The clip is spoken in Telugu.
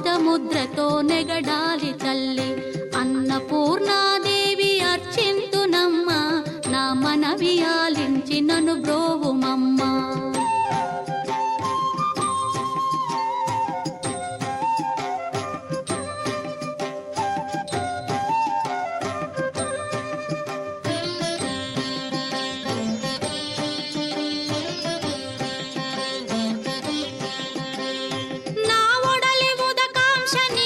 పాదముద్రతో నెగడాలి తల్లి. అన్నపూర్ణాదేవి అర్చింతునమ్మ నా మనవి ఆలించి నను బ్రోవు Chinese.